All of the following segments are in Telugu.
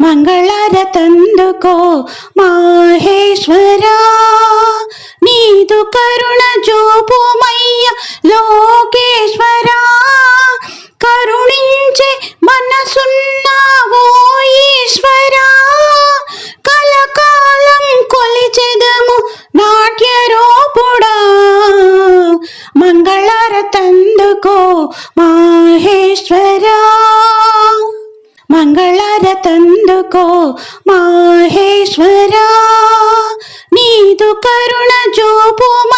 ಮಂಗಳರ ತಂದುಕೋ ಮಾಹೇಶ್ವರ ನೀದು ಕರುಣ ಜೋ ఎందుకో మహేశ్వరా నీదు కరుణ చూపుమా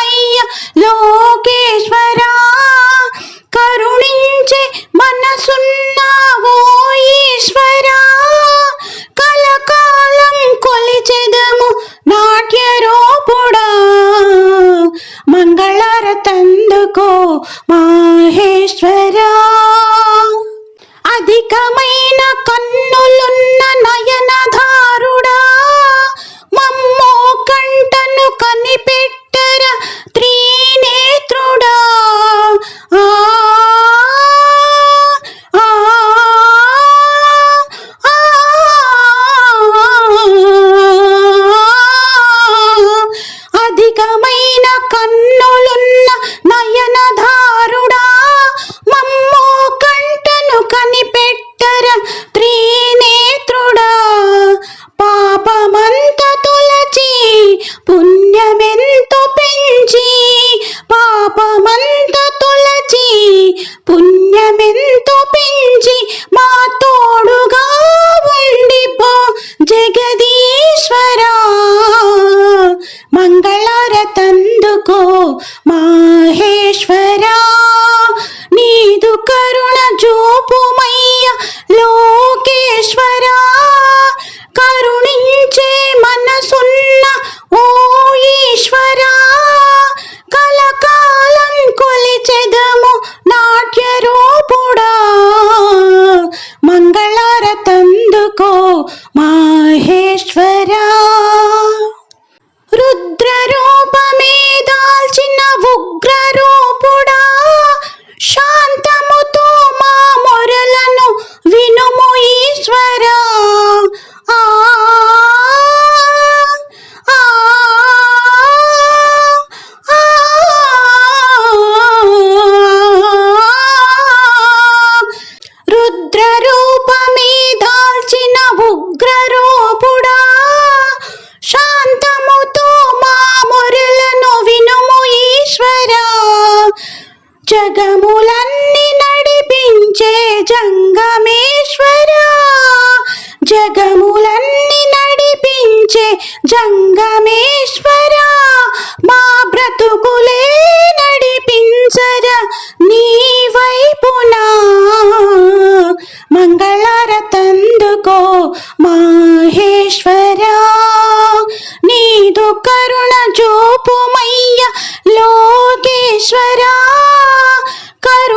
സർവേശ്വരാ జంగమేశ్వరా జగములన్నీ నడిపించే జంగమేశ్వరా మా బ్రతుకులే నడిపించరా నీ వైపున. మంగళరతందుకో మహేశ్వరా నీదు కరుణ చూపుమయ్య లోకేశ్వరా కరు